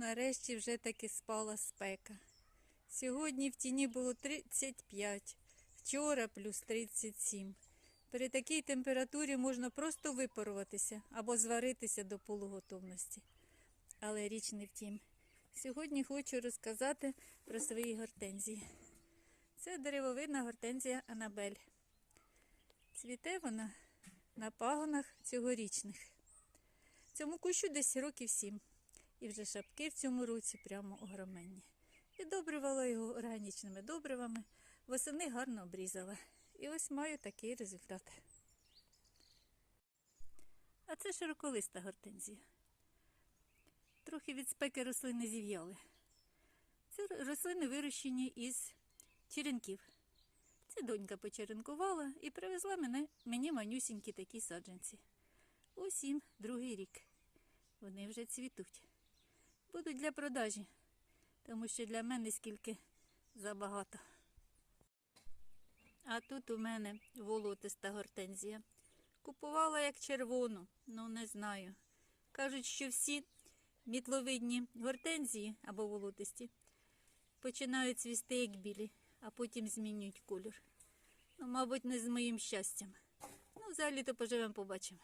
нарешті вже таки спала спека. Сьогодні в тіні було 35, вчора плюс 37. При такій температурі можна просто випаруватися або зваритися до полуготовності. Але річ не в тім. Сьогодні хочу розказати про свої гортензії. Це деревовидна гортензія Анабель. Цвіте вона на пагонах цьогорічних. Цьому кущу десь років сім. І вже шапки в цьому році прямо огроменні. Підобрювала його органічними добривами, восени гарно обрізала. І ось маю такий результат. А це широколиста гортензія. Трохи від спеки рослини зів'яли. Це рослини вирощені із черенків. Це донька почеренкувала і привезла мене, мені манюсінькі такі саджанці. Ось їм другий рік. Вони вже цвітуть. Будуть для продажі, тому що для мене скільки забагато. А тут у мене волотиста гортензія. Купувала як червону, ну не знаю. Кажуть, що всі мітловидні гортензії або волотисті починають цвісти як білі, а потім змінюють колір. Ну, мабуть, не з моїм щастям. Ну, взагалі то поживемо, побачимо.